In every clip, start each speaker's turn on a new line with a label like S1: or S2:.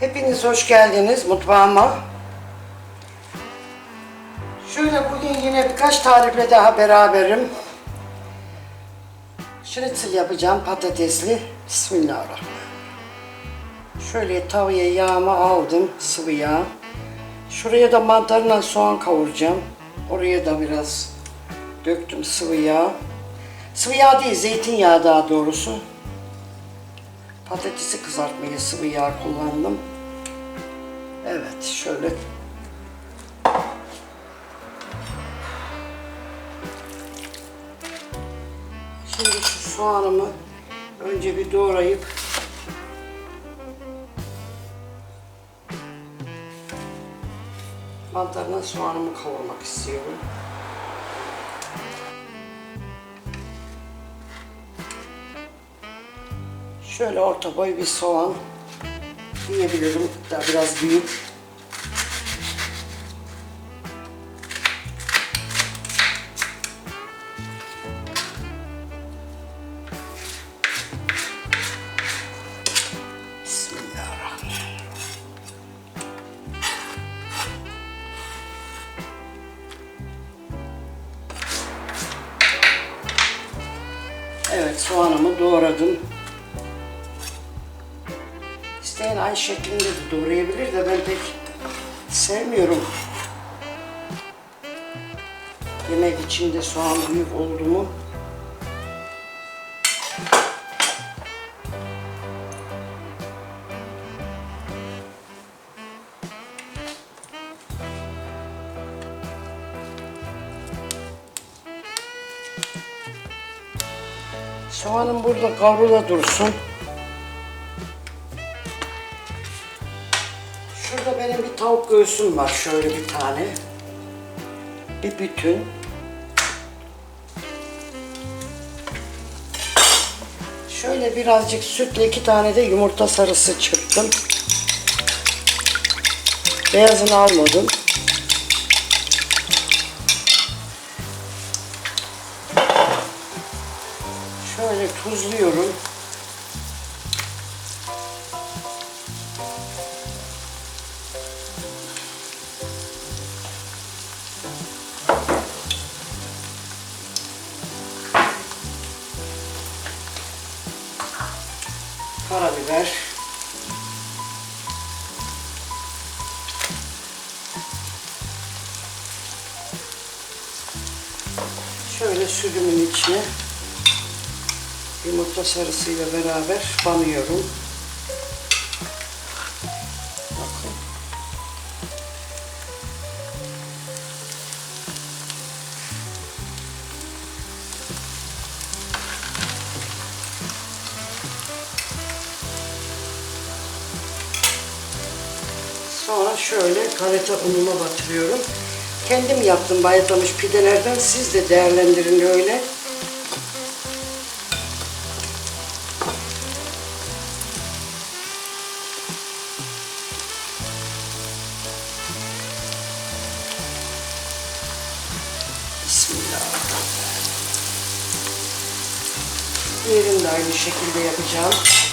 S1: Hepiniz hoş geldiniz mutfağıma. Şöyle bugün yine birkaç tarifle daha beraberim. Şnitzel yapacağım patatesli. Bismillahirrahmanirrahim. Şöyle tavaya yağımı aldım, sıvı yağ. Şuraya da mantarla soğan kavuracağım. Oraya da biraz döktüm sıvı yağ. Sıvı yağ değil, zeytinyağı daha doğrusu. Patatesi kızartmaya sıvı yağ kullandım. Evet, şöyle Şimdi şu soğanımı önce bir doğrayıp mantarla soğanımı kavurmak istiyorum. Şöyle orta boy bir soğan diyebilirim. Hatta biraz büyük. Evet soğanımı doğradım. Aynı şeklinde de doğrayabilir de ben pek sevmiyorum. Yemek içinde soğan büyük oldu mu Soğanım burada kavrula dursun. Şurada benim bir tavuk göğsüm var. Şöyle bir tane. Bir bütün. Şöyle birazcık sütle iki tane de yumurta sarısı çırptım. Beyazını almadım. Şöyle tuzluyorum. Karabiber. Şöyle sütümün içine yumurta sarısıyla beraber banıyorum. Şöyle kareta unuma batırıyorum. Kendim yaptım bayatlamış pidelerden. Siz de değerlendirin öyle. Bismillahirrahmanirrahim. Diğerini de aynı şekilde yapacağım.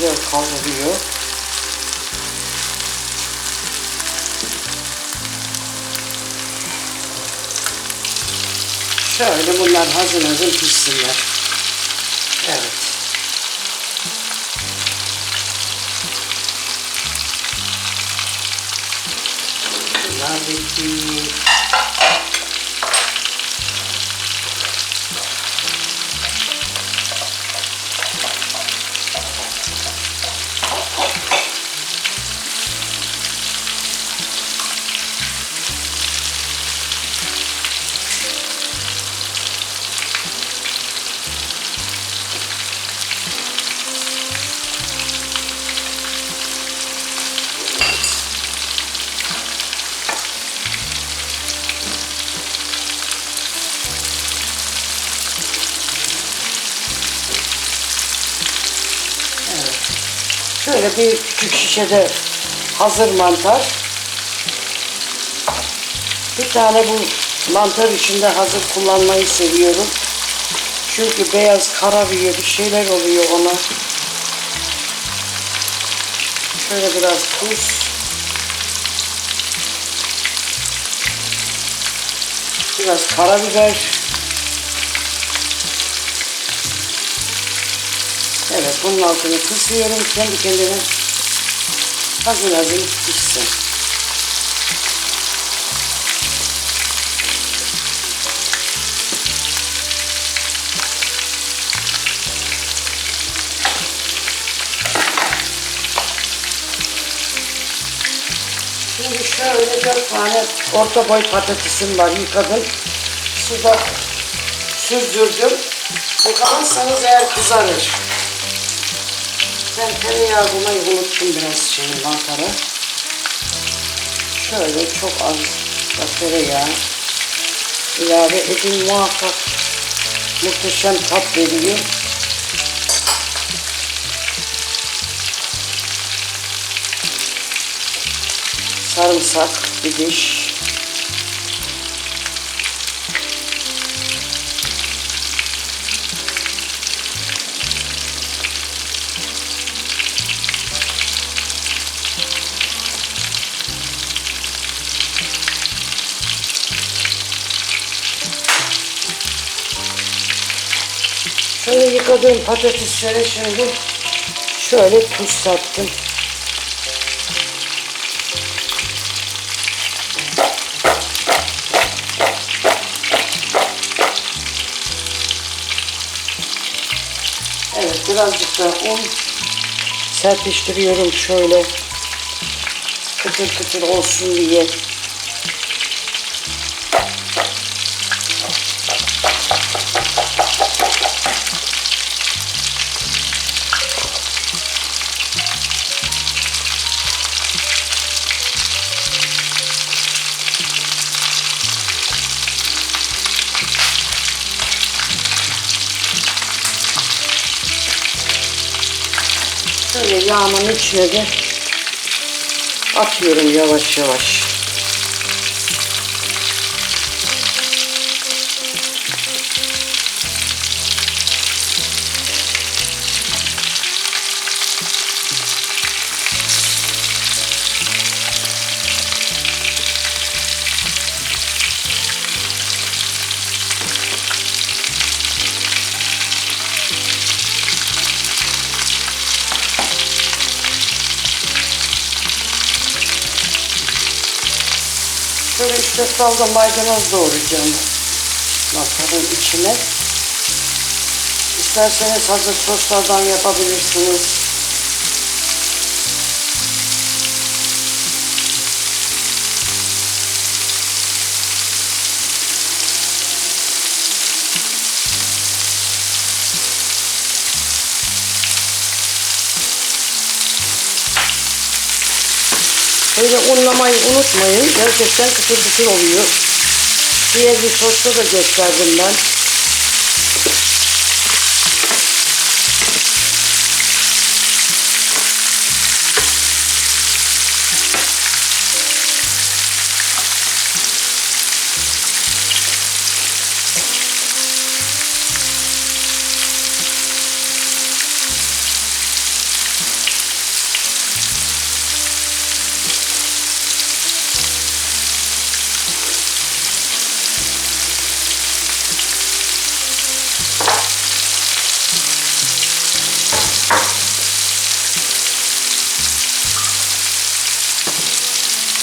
S1: Güzel kavruluyor. Şöyle bunlar hazır hazır pişsinler. Evet. Şöyle bir küçük şişede hazır mantar. Bir tane bu mantar içinde hazır kullanmayı seviyorum. Çünkü beyaz kararıyor, bir şeyler oluyor ona. Şöyle biraz tuz. Biraz karabiber. Evet, bunun altını kısıyorum. Kendi kendine hazır hazır pişsin. Şimdi şöyle dört tane orta boy patatesim var yıkadım. Suda süzdürdüm. Yıkamazsanız eğer kızarır. Ben tereyağı bulmayı unuttum biraz şeyin mantarı. Şöyle çok az da tereyağı ilave edin muhakkak muhteşem tat veriyor. sarımsak bir diş. Şöyle yıkadığım patateslere şimdi şöyle tuz sattım. Evet birazcık da un serpiştiriyorum şöyle kıtır kıtır olsun diye. Yağımın içine de atıyorum yavaş yavaş. Dört dalda maydanoz doğrayacağım mantarın içine. İsterseniz hazır soslardan yapabilirsiniz. Böyle unlamayı unutmayın. Gerçekten kıtır kıtır oluyor. Diğer bir sosta da gösterdim ben.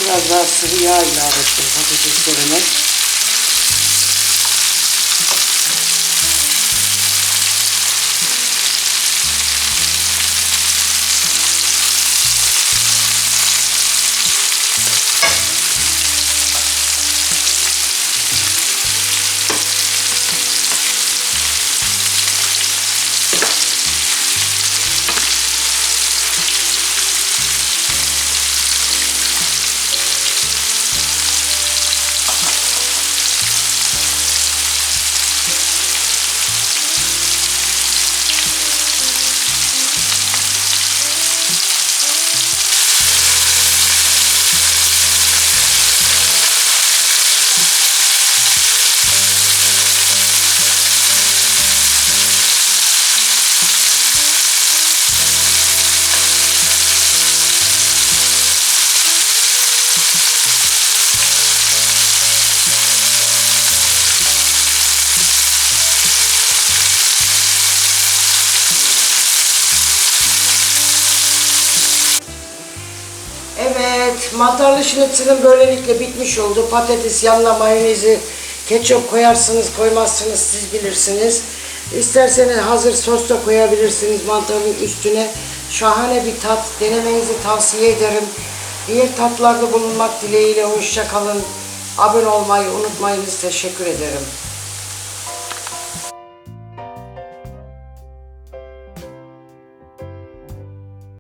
S1: Biraz daha sıvı yağ ilave ettim patateslerime. Mantarlı şinitzelin böylelikle bitmiş oldu. Patates yanına mayonezi, ketçap koyarsınız, koymazsınız siz bilirsiniz. İsterseniz hazır sos da koyabilirsiniz mantarın üstüne. Şahane bir tat, denemenizi tavsiye ederim. Diğer tatlarda bulunmak dileğiyle hoşça kalın. Abone olmayı unutmayınız. Teşekkür ederim.